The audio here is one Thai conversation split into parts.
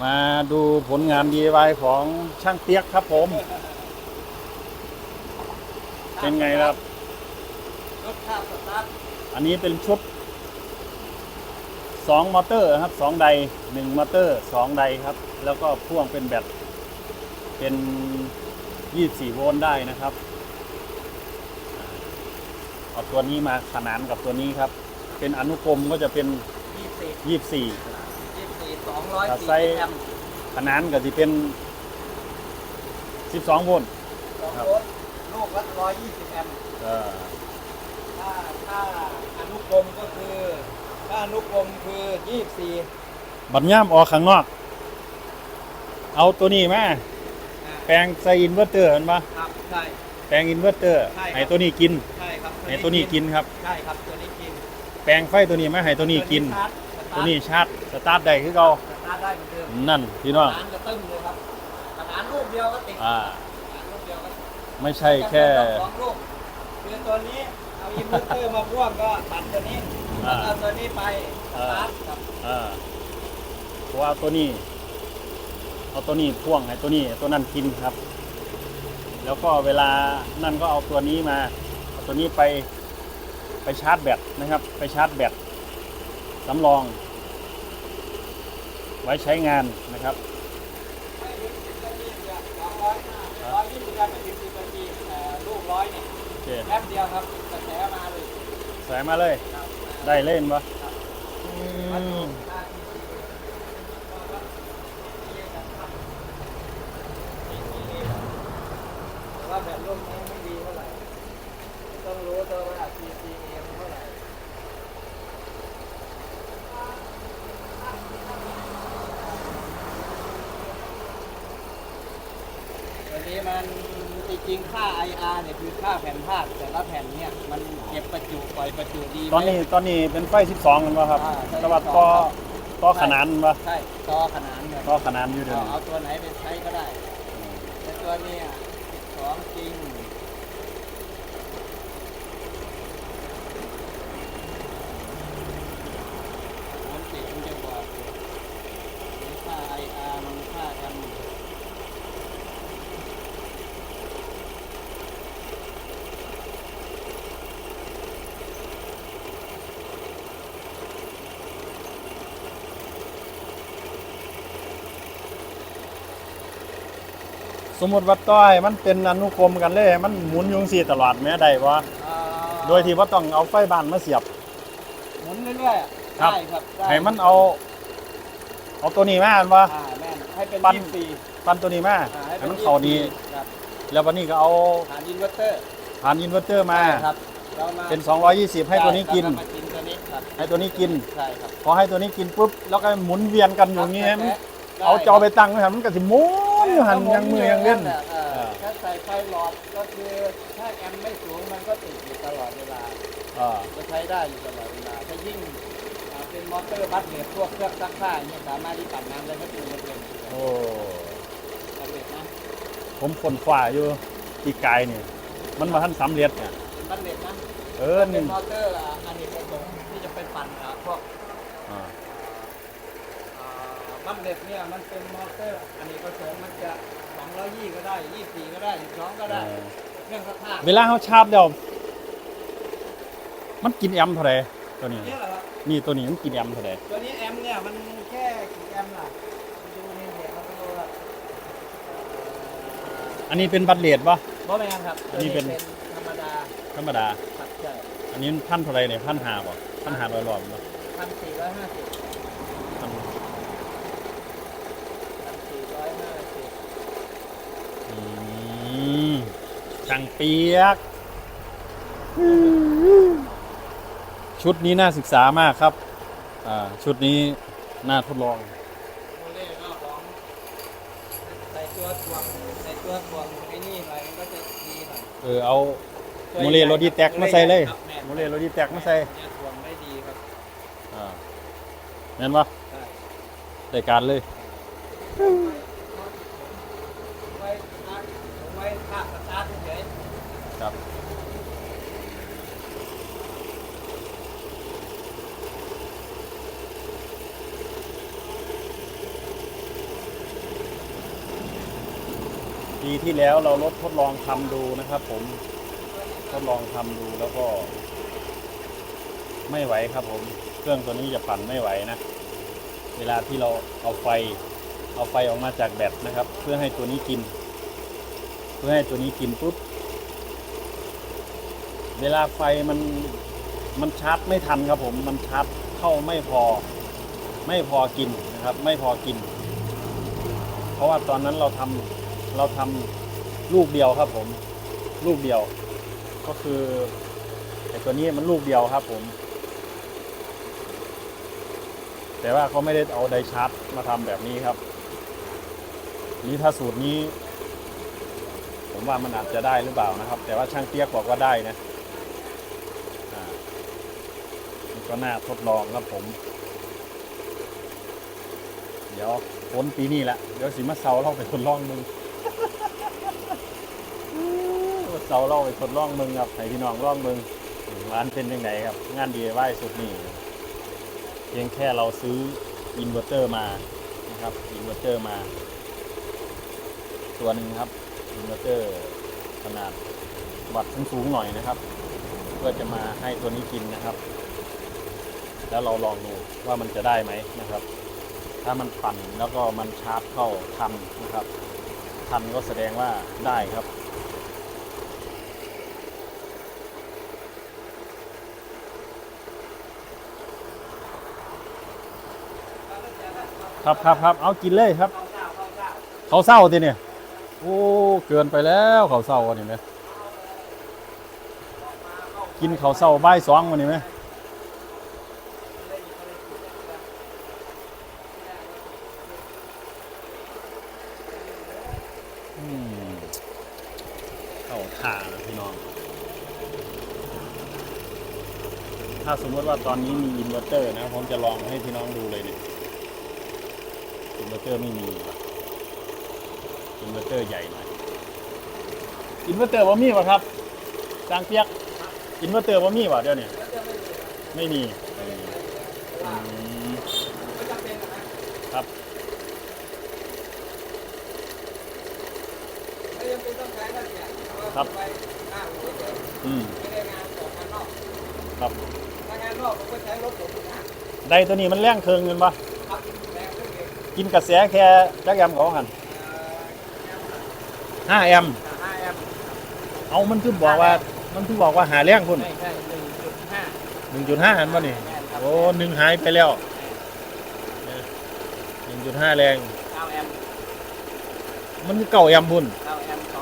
มาดูผลงาน DIY ของช่างเปียกครับผม เป็นไงครับ รถข้าวสตาร์ทอันนี้เป็นชุดสองมอเตอร์ครับสองไดหนึ่งมอเตอร์สองไดครับ แล้วก็พ่วงเป็นแบตเป็นยี่สี่โวลต์ได้นะครับเอาตัวนี้มาขนานกับตัวนี้ครับ เป็นอนุกรมก็จะเป็นยี่สิ ถ้าสี่ใส่แอมป์ขนานก็จะเป็นสิบสองโวลต์ สองครับ โวลต์ลูกละร้อยยี่สิบแอมป์เออถ้าถ้าอนุกรมก็คือถ้าอนุกรมคือยี่สิบสี่บัดย่ามออกข้างนอก เอาตัวนี้มาแปลงใส่อินเวอร์เตอร์เห็นปะครับใช่ แปลงอินเวอร์เตอร์ใช่ครับ ให้ตัวนี้กินใช่ครับให้ตัวนี้กินครับ ใช่ครับตัวนี้กินแปลงไฟตัวนี้มาให้ตัวนี้กิน ชาร์จสตาร์ทตัวนี้ชาร์จ สตาร์ทได้คือเราสตาร์ทได้เหมือนเดิมนั่นพี่น้องสตาร์ทจะตึ้งเลยครับสตาร์ทลูกเดียวก็ติดอ่าสตาร์ทลูกเดียวก็ติดไม่ใช่แค่สองลูกคือตัวนี้เอาอินเวอร์เตอร์มาพ่วงก็ตัดตัวนี้แล้วเอาตัวนี้ไปสตาร์ทครับอ่าเพราะว่าตัวนี้เอาตัวนี้พ่วงให้ตัวนี้ตัวนั้นกินครับ แล้วก็เวลานั่นก็เอาตัวนี้มาเอาตัวนี้ไปไปชาร์จแบตนะครับ ไปชาร์จแบตสำรอง ไว้ใช้งานนะครับไม่ถึงสิบนาทีเดียวสองร้อยห้าร้อยยี่สิบนาทีสิบนาทีเอ่อลูกร้อยเนี่ยโอเคแป๊บเดียวครับกระแสมาเลยใส่มาเลย ครับได้เล่นปะอืมแต่ว่าแบบร่มนี้ไม่ดีเท่าไหร่ต้องรู้ตัวว่า CCM เท่าไหร่ ตัว นี้มันจริงๆค่า IR เนี่ยคือค่าแผ่นธาตุแต่ละแผ่นเนี่ยมันเก็บประจุปล่อยประจุดีไหม ตอนนี้ตอนนี้เป็นไฟ 12กันปะครับอ่าใช่แต่ว่า12ต่อครับ ต่อขนานปะใช่ต่อขนานเนี่ยต่อขนานอยู่เดี๋ยวเอานี้เอาตัวไหนไปใช้ก็ได้แต่ตัวเนี้ของจริงของจริงมันจะบอกอยู่มีค่า IR มันค่า M สมมติว่าต้อยมันเป็นอนุกรมกันเลย มันหมุนอยุงสีตลอดแม้ได้ปะอ่าโดยที่ว่าต้องเอาไฟบ้านมาเสียบ หมุนเรื่อยๆอะครับ ได้ครับได้ให้มันเอาเอาตัวนี้มาอันว่าอ่าแม่นให้เป็นปั้น ยี่สิบสี่ปั้นตัวนี้มาอ่าให้ให้มันเป็นเข้าดี24ครับแล้ววันนี้ก็เอาฐานอินเวอร์เตอร์ผ่านอินเวอร์เตอร์มาใช่ครับเรามาเป็น 220 ให้ตัวนี้กินใช่ครับมากินตัวนี้ครับให้ตัวนี้กิน ใช่ครับพอให้ตัวนี้กินปุ๊บ แล้วก็หมุนเวียนกันอยู่อย่างงี้ให้มันได้เอาจอไปตั้งไว้หันมันก็สิหมุน อยู่หันยังมือยังเล่น ถ้าใส่ไฟหลอดก็คือถ้าแอมไม่สูงมันก็ติดอยู่ตลอดเวลาจะใช้ได้อยู่ตลอดเวลาถ้ายิ่งเป็นมอเตอร์บัสเนตพวกเครื่องซักผ้าเนี่ยสามารถที่ปั่นน้ำได้ไม่ถึงไม่เกินโอ้สำเร็จนะผมคนฝ่าอยู่อีกไกลนี่มันมาทันสำเร็จเนี่ยเป็นบัสเนตนะเออเป็นมอเตอร์อันนี้ประสงค์ที่จะไปปั่นอะพวก อ่า อ่า บัสเนตเนี่ยมันเป็นมอเตอร์ อันนี้ประสงค์มันจะ220ก็ได้24ก็ได้12ก็ได้เออเครื่องซักผ้าเวลาเขาชาร์จแล้วมันกินแอมป์เท่าไหร่ตัวนี้ เนี่ยเหรอครับนี่ตัวนี้มันกินแอมป์เท่าไหร่ตัวนี้แอมป์เนี่ยมันแค่กี่แอมป์ล่ะดูนี่เดี๋ยวเราไปดูละอันนี้เป็นบัตรเลดปะ บ่แม่นครับอันนี้เป็นธรรมดาธรรมดา ครับใช่อันนี้พันเท่าไหร่เนี่ยพันหาป่ะพันหาร้อยรอบปะพันสี่ร้อยห้าสิบ พัน พันสี่ร้อยห้าสิบ อืม ช่างเปียก ชุดนี้น่าศึกษามากครับอ่าชุดนี้น่าทดลองโมเล่ก็ของใส่ตัวถ่วงใส่ตัวถ่วงไอ้นี่หน่อยมันก็จะดีหน่อยเออเอาโมเลโรดีแตกมาใส่เลยครับแม่นโมเลโรดีแตกมาใส่เนี่ยถ่วงได้ดีครับอ่าเห็นปะใช่ได้การเลยไว้พักไว้ภาคสตาร์ทเฉย ครับปีที่แล้วเราลดทดลองทำดูนะครับ ผมทดลองทำดูแล้วก็ ไม่ไหวครับ ผม เครื่องตัวนี้จะปั่นไม่ไหวนะเวลาที่เราเอาไฟ เอาไฟออกมาจากแบตนะครับ เพื่อให้ตัวนี้กิน เพื่อให้ตัวนี้กินปุ๊บ เวลาไฟมันมันชาร์จไม่ทันครับผม มันชาร์จเข้าไม่พอ ไม่พอกินนะครับ ไม่พอกิน เพราะว่าตอนนั้นเราทำเราทำลูกเดียวครับผม ลูกเดียว ก็คือไอ้ตัวนี้มันลูกเดียวครับผม แต่ว่าเขาไม่ได้เอาไดชาร์จมาทำแบบนี้ครับ นี่ถ้าสูตรนี้ ผมว่ามันอาจจะได้หรือเปล่านะครับ แต่ว่าช่างเตี้ยบอกว่าได้นะอ่านี่ ก็น่าทดลองครับผม เดี๋ยวพ้นปีนี้ละเดี๋ยวสิมาเซาเราไปทดลองมึงมาเซาเราไปทดลองมึงครับให้พี่น้องลองมึงร้านเป็นยังไงครับ งานดีไหวสุดนี่เพียงแค่เราซื้ออินเวอร์เตอร์มานะครับอินเวอร์เตอร์มา ตัวหนึ่งครับอินเวอร์เตอร์ขนาดวัดสูงๆหน่อยนะครับ เพื่อจะมาให้ตัวนี้กินนะครับ แล้วเราลองดูว่ามันจะได้ไหมนะครับ ถ้ามันปั่นแล้วก็มันชาร์จเข้าทันนะครับ ทันก็แสดงว่าได้ครับครับครับครับเอากินเลยครับ เขาเศร้าทีเนี่ยโอ้เกินไปแล้วเขาเศร้าวันนี้ไหมกินเขาเศร้าใบสองวันนี้ไหม ขาท่านะพี่น้อง ถ้าสมมติว่าตอนนี้มีอินเวอร์เตอร์นะ ผมจะลองให้พี่น้องดูเลยเนี่ยอินเวอร์เตอร์ไม่มีอินเวอร์เตอร์ใหญ่หน่อยอินเวอร์เตอร์ว่ามีวะครับจางเปียกอินเวอร์เตอร์ว่ามีวะเดี๋ยวนี้ไม่มีครับไม่จำเป็นต้องใช้นะเนี่ย อืมไม่ได้งานของงานนอกครับถ้างานนอกผมก็ใช้รถผมนะไดตัวนี้มันแรงเคิงเงินปะครับแรงขึ้นเองกินกระแสแค่จักแอมป์เขาหันเอ่อห้าแอมป์ห้าแอมป์เอามันคือบอกว่า มันคือบอกว่าหาแรงพุ่นใช่ใช่หนึ่งจุดห้าหนึ่งจุดห้าหันวะนี่แอมป์ครับโอ้หนึ่งหายไปแล้วหนึ่งจุดห้าแรงเก้าแอมป์มันคือเก่าแอมป์พุ่นเก้าแอมป์สองโคน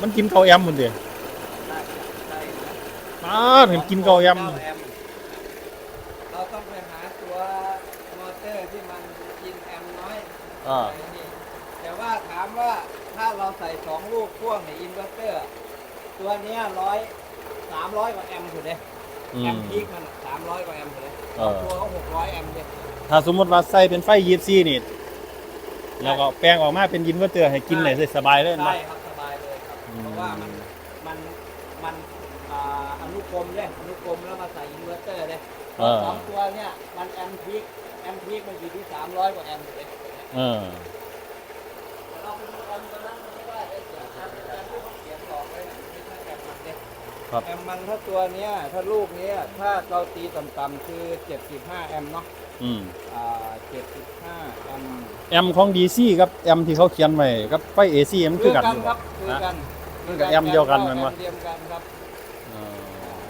มันกินเก่าแอมป์พุ่นเดียน่าจะใช่นะมาเห็นกินเก่าแอมป์เก้าแอมป์เราต้องไปหาตัวมอเตอร์ที่มันกินแอมป์น้อยอ่าแต่ว่าถามว่าถ้าเราใส่สองลูกพ่วงในอินเวอร์เตอร์ ตัวเนี้ยร้อยสามร้อยกว่าแอมป์ถูกไหมอืแอมมป์พีคมันสามร้อยกว่าแอมป์ถูกไหมเออตัวเขาหกร้อยแอมป์เลยถ้าสมมติว่าใส่เป็นไฟยีบซีนี่แล้วก็แปลงออกมาเป็นยินเวอร์เตอร์ให้กินเลยสบายเลยได้นะครับสบายเลยครับอืม เพราะว่ามันมันมันอ่าอนุกรมเลยอนุกรมแล้วมาใส่อินเวอร์เตอร์เลยเออสองตัวเนี่ยมันแอมป์พีคแอมป์พีคมันอยู่ที่สามร้อยกว่าแอมป์ถูกไหมเออเราไปดูแอมป์ตัวนั้นมันไม่ได้เลยเสียแอมป์แอมป์ที่เขาเขียนบอกไว้นะไม่ใช่แอมป์มันเนี่ยครับแอมป์มันถ้าตัวเนี้ยถ้าลูกเนี้ยถ้าเราตีต่ำๆคือ75แอมป์เนาะอืมอ่า75แอมป์แอมของดีซีกับแอมที่เขาเขียนไว้กับไฟเอซีมันคือกันอยู่ครับคือกัน คือกับแอมป์เดียวกันแม่นวะ แอมป์เดียวกันครับเออ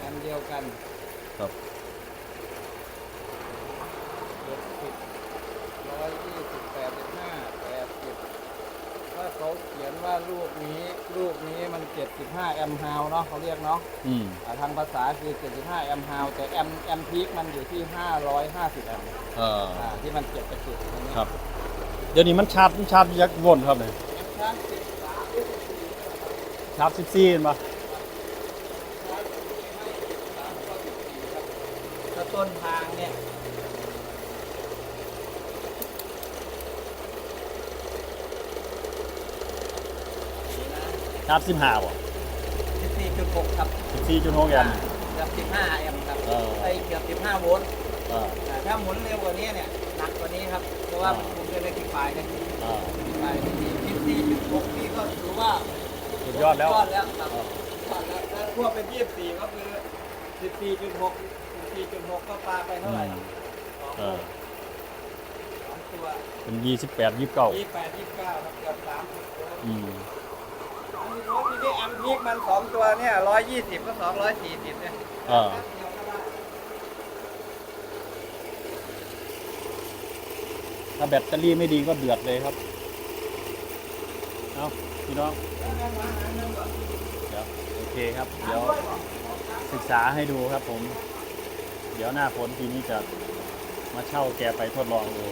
แอมป์เดียวกันครับ70 120 85 80ถ้าเขาเขียนว่าลูกนี้ลูกนี้มัน75แอมป์ฮาวเนาะเขาเรียกเนาะอืมอ่าทางภาษาคือ75แอมป์ฮาวแต่แอมป์แอมป์พีคมันอยู่ที่550แอมป์เอออ่าที่มันเก็บไปจุดตรงนี้ ครับ เดี๋ยวนี้มันชาร์จมันชาร์จยักษ์วนครับเนี่ยชาร์จสิบสามหรือสิบสี่ ชาร์จสิบสี่เห็นปะชาร์จสิบสี่ให้สิบสามก็สิบสี่ครับถ้าต้นทางเนี่ยนี่นะชาร์จสิบห้าบ่สิบสี่จุดหกครับสิบสี่จุดหกแอมป์เกือบสิบห้าแอมป์ครับเออไอ้เกือบสิบห้าโวลต์เอออ่าถ้าหมุนเร็วกว่านี้เนี่ยหนักกว่านี้ครับ เพราะว่ามันคุมด้วยเลขที่ปลายนะเออที่ปลายที่สิบสี่จุดหกนี่ก็ถือว่าสุด ยอดแล้ว ยอดแล้วครับยอดแล้วถ้าพวกเป็นยี่สิบสี่ก็คือสิบสี่จุดหกสิบสี่จุดหกก็ปลาไปเท่าไหร่ครับสองเออสองตัวเป็นยี่สิบแปดยี่สิบเก้ายี่สิบแปดยี่สิบเก้าครับเกือบสามสิบตัวอืมอันนี้รถนี่แอมพีกมันสองตัวเนี่ยร้อยยี่สิบก็สองร้อยสี่สิบเนี่ยเออเดียวก็ได้ถ้าแบตเตอรี่ไม่ดีก็เดือดเลยครับ เอา พี่น้องเดี๋ยวโอเคครับ เดี๋ยวศึกษาให้ดูครับผม เดี๋ยวหน้าฝนทีนี้จะมาเช่าแกไปทดลองดู